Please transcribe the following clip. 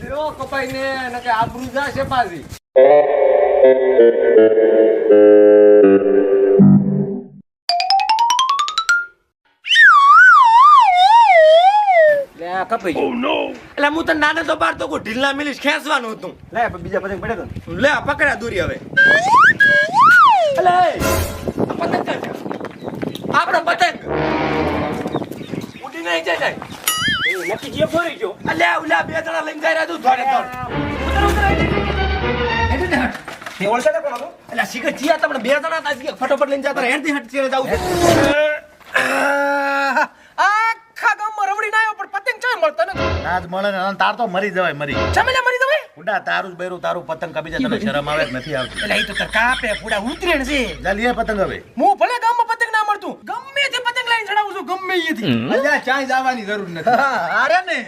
દેવો કપાઈ ને. ગયું એટલે હું તને નાને તો તો કોઈ ઢીલા મિલીશ ખેંચવાનું હતું લે બીજા પતંગ પડ્યા તો લે પકડ્યા દૂરી હવે પતંગ. આપણો પતંગ ઉડી નહીં જાય. જાય જે ફરી ગયો. અલે ઓલા બે જણા લઈને જાય તું થોડે થોડ તે કોણ હતો એટલે શીખર જીયા તમને બે જણા હતા ફટોફટ લઈને જતા હેડથી હટ ચીરે જાવું આખા ગામમાં રવડી ના આવ્યો પણ પતંગ ચાય મળતો ને ના મળે ને તાર તો મરી જવાય મરી. ચમેલા મરી જવાય? ઉડા તારું જ બૈરું તારું પતંગ કાપી જાય તને શરમ આવે નથી આવતી? એટલે એ તો કાપે પૂડા ઉતરેણ છે. પતંગ હવે. હું ભલે ગામમાં પતંગ ના મળતું ગમે અહીંયાથી અલ્યા ક્યાંય જવાની જરૂર નથી. અરે ને.